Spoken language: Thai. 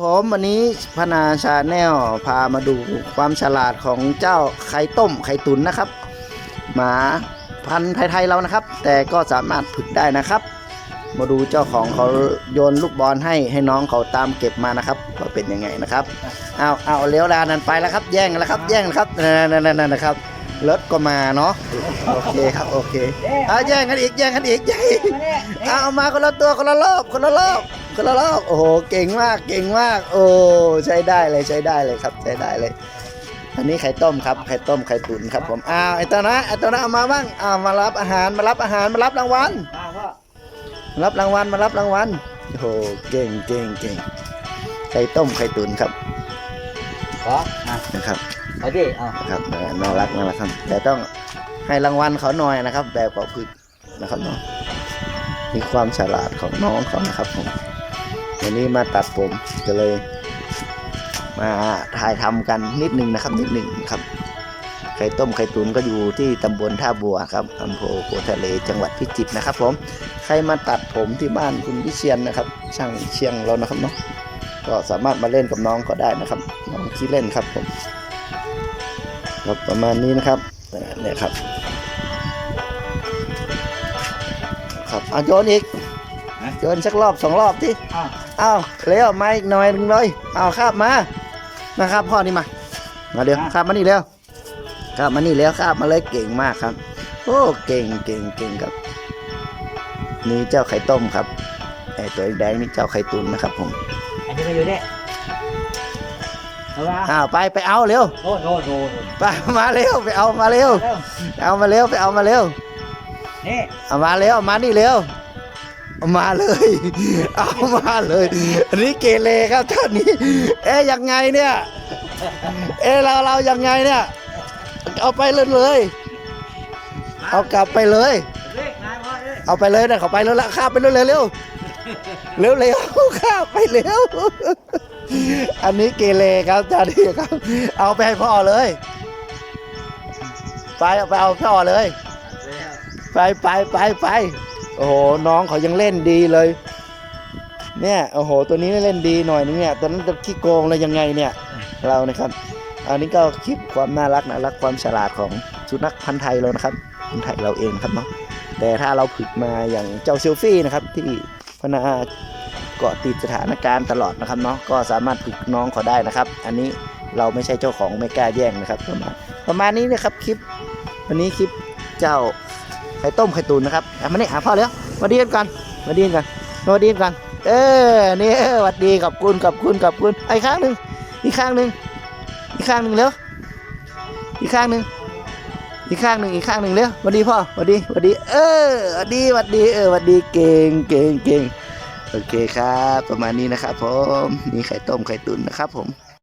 ผมวันนี้พนาชาแนลพามาดูความฉลาดของเจ้าไข่ต้มไข่ตุ๋นนะครับ หมาพันธุ์ไทยๆเรานะครับ แต่ก็สามารถฝึกได้นะครับ มาดูเจ้าของเขาโยนลูกบอลให้ให้น้องเขาตามเก็บมานะครับว่าเป็นยังไงนะครับเอาเอาเลี้ยวลานันไปแล้วครับ แย่งแล้วครับ แย่งแล้วครับนั่นนั่นนั่นนะครับรถก็มาเนาะโอเคครับโอเคเอาแย่งกันอีกแย่งกันอีกแย่งอีกเอาเอามาคนละตัวคนละรอบคนละรอบ คนละรอบโอ้โหเก่งมากเก่งมาก โอ้ใช้ได้เลยใช้ได้เลยครับใช้ได้เลย อันนี้ไข่ต้มครับไข่ต้มไข่ตุ๋นครับผมอ้าวไอ้ตัวนะไอ้ตัวนะเอามาบ้างอ้าวมารับอาหารมารับอาหารมารับรางวัลมาพ่อมารับรางวัลมารับรางวัลโอ้โหเก่งเก่งเก่งไข่ต้มไข่ตุ๋นครับขออะนะครับเอาดิเอานะครับน่ารักน่ารักครับแต่ต้องให้รางวัลเขาหน่อยนะครับ แบบเป่าพึกนะครับเนาะมีความฉลาดของน้องเขานะครับผม วันนี้มาตัดผมก็เลย มาถ่ายทำกันนิดนึงนะครับนิดนึงครับไข่ต้มไข่ตุ๋นก็อยู่ที่ตำบลท่าบัวครับอำเภอโพธิ์ทะเลจังหวัดพิจิตรนะครับ ผมใครมาตัดผมที่บ้านคุณวิเชียนนะครับ ช่างเชียงเรานะครับเนาะก็สามารถมาเล่นกับน้องก็ได้นะครับน้องขี้เล่นครับผมครับประมาณนี้นะครับเนี่ยครับ ครับเอาโยนอีกโยนสักรอบสองรอบที่อะ เอาเร็วมาอีกหน่อยหนึงเลยเอาคาบมานะครับพ่อนี่มามาเร็วคาบมานี่เร็วคาบมานี่แล้วคาบมาเลยเก่งมากครับ โอ้เก่งเก่งเก่งครับ นี่เจ้าไข่ต้มครับไอ้ตัวแดงนี่เจ้าไข่ตุ๋นนะครับผมอันนี้มาอยู่เนี่ยเอามาอ้าวไปไปเอาเร็วโน่นโน่นโน่นไปมาเร็วไปเอามาเร็วเร็วเอามาเร็วไปเอามาเร็วนี่เอามาเร็วเอามานี่เร็วเอา มาเลย เอามาเลยอันนี้เกเรครับท่านนี้ เอ๊ยยังไงเนี่ย เอ๊ะเราเรายังไงเนี่ย เอาไปเลยเลย เอากลับไปเลย เอาไปเลยนะเขาไปแล้วละข้าไปเร็วเร็วเร็วเร็วเร็วข้าไปเร็ว อันนี้เกเรครับท่านนี้ครับ เอาไปให้พ่อเลย ไปเอาไปเอาพ่อเลย ไปไปไปไป โอ้โหน้องเขายังเล่นดีเลย เนี่ยโอ้โห ตัวนี้เล่นดีหน่อยนึงเนี่ยตัวนั้นจะขี้โกงเลยยังไงเนี่ยเรานะครับ อันนี้ก็คลิปความน่ารักน่ารักความฉลาดของสุนัขพันธุ์ไทยเรานะครับพันธุ์ไทยเราเองครับเนาะแต่ถ้าเราฝึกมาอย่างเจ้าเซลฟี่นะครับ ที่พนาเกาะติดสถานการณ์ตลอดนะครับเนาะก็สามารถฝึกน้องเขาได้นะครับ อันนี้เราไม่ใช่เจ้าของไม่กล้าแย่งนะครับประมาณประมาณนี้นะครับคลิป วันนี้คลิปเจ้า ไข่ต้มไข่ตุ๋นนะครับอะมานี่หาพ่อแล้วมาดีกันก่อนมาดีกันมาดีกัน เออนี่หวัดดีขอบคุณขอบคุณขอบคุณไอ้ข้างหนึ่งอีกข้างหนึ่งอีกข้างหนึ่งเร็วอีกข้างหนึ่งอีกข้างหนึ่งอีกข้างหนึ่งเร็วหวัดดีพ่อหวัดดีหวัดดี เออหวัดดีหวัดดีเออหวัดดีเก่งเก่งเก่งโอเคครับ ประมาณนี้นะครับผมนี่ไข่ต้มไข่ตุ๋นนะครับผม